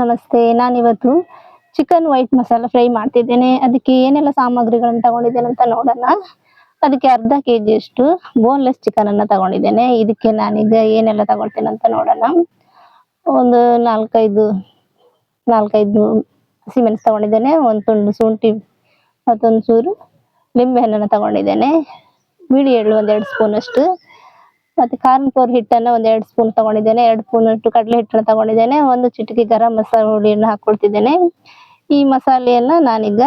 ನಮಸ್ತೆ, ನಾನಿವತ್ತು chicken white masala fry ಮಾಡ್ತಿದ್ದೇನೆ. ಅದಕ್ಕೆ ಏನೆಲ್ಲ ಸಾಮಗ್ರಿಗಳನ್ನ ತಗೊಂಡಿದ್ದೇನೆ ಅಂತ ನೋಡೋಣ. ಅದಕ್ಕೆ ಅರ್ಧ ಕೆ ಅಷ್ಟು ಬೋನ್ಲೆಸ್ ಚಿಕನ್ ಅನ್ನ ತಗೊಂಡಿದ್ದೇನೆ. ಇದಕ್ಕೆ ನಾನೀಗ ಏನೆಲ್ಲ ತಗೊಳ್ತೇನೆ ಅಂತ ನೋಡೋಣ. ಒಂದು ನಾಲ್ಕೈದು ನಾಲ್ಕೈದು ಹಸಿಮೆಣಸು ತಗೊಂಡಿದ್ದೇನೆ. ಒಂದು ತುಂಡು ಶುಂಠಿ, ಮತ್ತೊಂದು ಚೂರು ಲಿಂಬೆಹಣ್ಣನ್ನು ತಗೊಂಡಿದ್ದೇನೆ. ಬಿಳಿ ಎಳ್ಳು ಒಂದೆರಡು ಸ್ಪೂನ್ ಅಷ್ಟು ಮತ್ತೆ ಕಾರ್ನ್ ಫ್ಲೋರ್ ಹಿಟ್ಟನ್ನ ಒಂದ್ ಎರಡು ಸ್ಪೂನ್ ತಗೊಂಡಿದ್ದೇನೆ. ಎರಡು ಸ್ಪೂನ್ ಅಷ್ಟು ಕಡಲೆ ಹಿಟ್ಟನ್ನ ತಗೊಂಡಿದ್ದೇನೆ. ಒಂದು ಚಿಟಿಕೆ ಗರಂ ಮಸಾಲ ಹುಡಿಯನ್ನು ಹಾಕೊಳ್ತಿದ್ದೇನೆ. ಈ ಮಸಾಲೆಯನ್ನ ನಾನೀಗ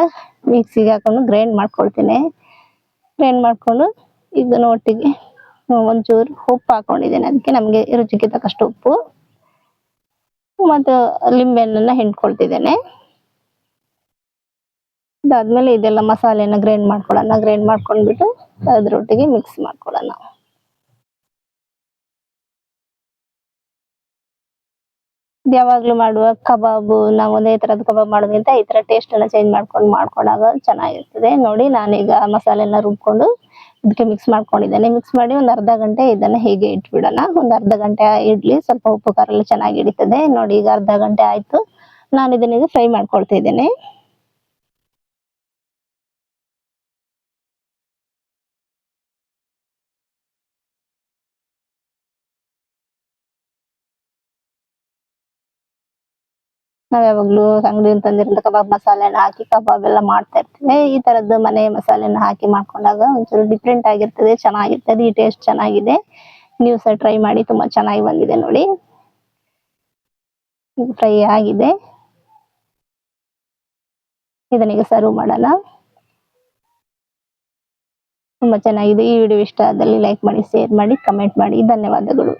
ಮಿಕ್ಸಿಗೆ ಹಾಕೊಂಡು ಗ್ರೈಂಡ್ ಮಾಡ್ಕೊಳ್ತೇನೆ. ಗ್ರೈಂಡ್ ಮಾಡ್ಕೊಂಡು ಇದನ್ನ ಒಟ್ಟಿಗೆ ಒಂಚೂರು ಉಪ್ಪು ಹಾಕೊಂಡಿದ್ದೇನೆ. ಅದಕ್ಕೆ ನಮಗೆ ರುಚಿಗೆ ತಕ್ಕಷ್ಟು ಉಪ್ಪು ಮತ್ತು ಲಿಂಬೆಹಣ್ಣನ್ನ ಹಿಂಡ್ಕೊಳ್ತಿದ್ದೇನೆ. ಇದಾದ್ಮೇಲೆ ಇದೆಲ್ಲ ಮಸಾಲೆಯನ್ನು ಗ್ರೈಂಡ್ ಮಾಡ್ಕೊಳ್ಳೋಣ. ಗ್ರೈಂಡ್ ಮಾಡ್ಕೊಂಡ್ಬಿಟ್ಟು ಅದ್ರೊಟ್ಟಿಗೆ ಮಿಕ್ಸ್ ಮಾಡ್ಕೊಳ್ಳೋಣ. ಯಾವಾಗ್ಲೂ ಮಾಡುವ ಕಬಾಬು, ನಾವು ಒಂದೇ ತರದ ಕಬಾಬ್ ಮಾಡೋದ್ರಿಂದ ಈ ತರ ಟೇಸ್ಟ್ ಎಲ್ಲ ಚೇಂಜ್ ಮಾಡ್ಕೊಂಡು ಮಾಡ್ಕೊಂಡಾಗ ಚೆನ್ನಾಗಿರ್ತದೆ. ನೋಡಿ, ನಾನೀಗ ಮಸಾಲೆ ಎಲ್ಲ ರುಬ್ಕೊಂಡು ಇದಕ್ಕೆ ಮಿಕ್ಸ್ ಮಾಡ್ಕೊಂಡಿದ್ದೇನೆ. ಮಿಕ್ಸ್ ಮಾಡಿ ಒಂದ್ ಅರ್ಧ ಗಂಟೆ ಇದನ್ನ ಹೀಗೆ ಇಟ್ಬಿಡೋಣ. ಒಂದ್ ಅರ್ಧ ಗಂಟೆ ಇಡ್ಲಿ, ಸ್ವಲ್ಪ ಉಪ್ಪು ಖಾರ ಎಲ್ಲ ಚೆನ್ನಾಗಿ ಹಿಡಿತದೆ. ನೋಡಿ, ಈಗ ಅರ್ಧ ಗಂಟೆ ಆಯ್ತು. ನಾನು ಇದನ್ನ ಈಗ ಫ್ರೈ ಮಾಡ್ಕೊಳ್ತಾ ಇದ್ದೇನೆ. ನಾವ್ ಯಾವಾಗ್ಲೂ ಅಂಗಡಿಯಿಂದ ತಂದಿರೋ ಕಬಾಬ್ ಮಸಾಲೆನ ಹಾಕಿ ಕಬಾಬ್ ಎಲ್ಲ ಮಾಡ್ತಾ ಇರ್ತೀವಿ ಈ ತರದ್ದು ಮನೆ ಮಸಾಲೆನ ಹಾಕಿ ಮಾಡ್ಕೊಂಡಾಗ ಒಂಚೂರು ಡಿಫ್ರೆಂಟ್ ಆಗಿರ್ತದೆ, ಚೆನ್ನಾಗಿರ್ತದೆ ಈ ಟೇಸ್ಟ್ ಚೆನ್ನಾಗಿದೆ. ನೀವು ಸಹ ಟ್ರೈ ಮಾಡಿ, ತುಂಬಾ ಚೆನ್ನಾಗಿ ಬಂದಿದೆ ನೋಡಿ. ಫ್ರೈ ಆಗಿದೆ. ಇದನ್ನೀಗ ಸರ್ವ್ ಮಾಡೋಣ. ತುಂಬಾ ಚೆನ್ನಾಗಿದೆ. ಈ ವಿಡಿಯೋ ಇಷ್ಟ ಆದಲ್ಲಿ ಲೈಕ್ ಮಾಡಿ ಶೇರ್ ಮಾಡಿ ಕಮೆಂಟ್ ಮಾಡಿ. ಧನ್ಯವಾದಗಳು.